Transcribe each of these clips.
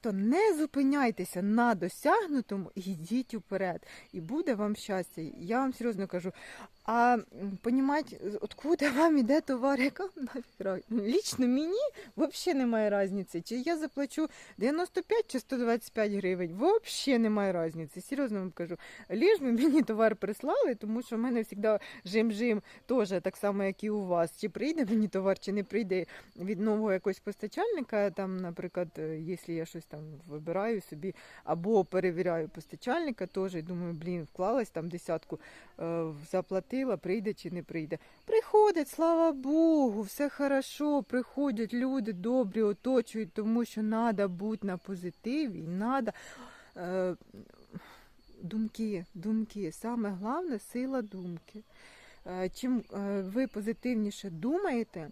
То не зупиняйтеся на досягнутому йдіть уперед. І буде вам щастя. Я вам серйозно кажу. А понімати, откуда вам іде товар, яка? Лічно мені взагалі немає різниці. Чи я заплачу 95 чи 125 гривень, взагалі немає різниці. Серйозно вам кажу. Ліж би мені товар прислали, тому що в мене завжди жим-жим теж так само, як і у вас. Чи прийде мені товар, чи не прийде від нового якогось постачальника. Там, наприклад, е, якщо я щось там вибираю собі або перевіряю постачальника, теж і думаю, блін, вклалась там десятку, е, заплатила, прийде чи не прийде. Приходять, слава Богу, все хорошо, приходять люди добрі, оточують, тому що треба бути на позитиві, треба. Думки, думки. Саме головне сила думки. Е, Чим е, ви позитивніше думаєте,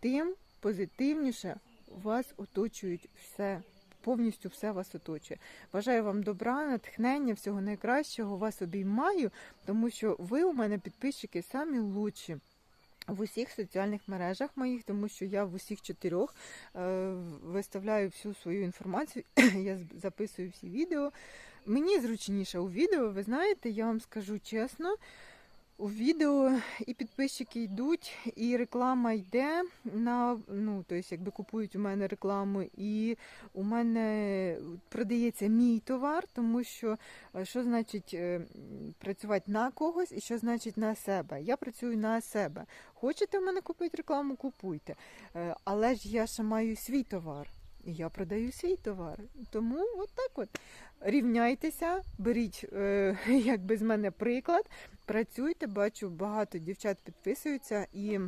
тим позитивніше вас оточують все. Повністю все вас оточує. Бажаю вам добра, натхнення, всього найкращого. Вас обіймаю, тому що ви у мене підписчики самі лучші. В усіх соціальних мережах моїх, тому що я в усіх чотирьох е, виставляю всю свою інформацію, я записую всі відео. Мені зручніше у відео, ви знаєте, я вам скажу чесно. У відео і підписчики йдуть, і реклама йде на ну, тобто, якби купують у мене рекламу, і у мене продається мій товар, тому що е, що значить е, працювати на когось і що значить на себе. Я працюю на себе. Хочете в мене купити рекламу, купуйте. Е, Але ж я ще маю свій товар. Я продаю свій товар. Тому от так от. Рівняйтеся, беріть, е, як би з мене приклад, працюйте, бачу, багато дівчат підписуються і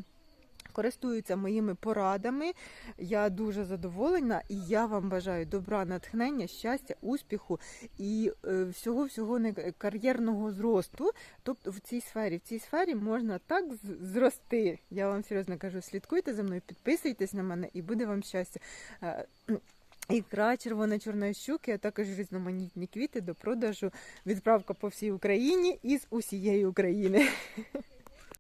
користуються моїми порадами. Я дуже задоволена і я вам бажаю добра, натхнення, щастя, успіху і е, всього всього не кар'єрного зросту. Тобто в цій сфері, в цій сфері можна так зрости. Я вам серйозно кажу, слідкуйте за мною, підписуйтесь на мене і буде вам щастя. Е, Ікра червона чорної щуки, а також різноманітні квіти до продажу. Відправка по всій Україні із усієї України.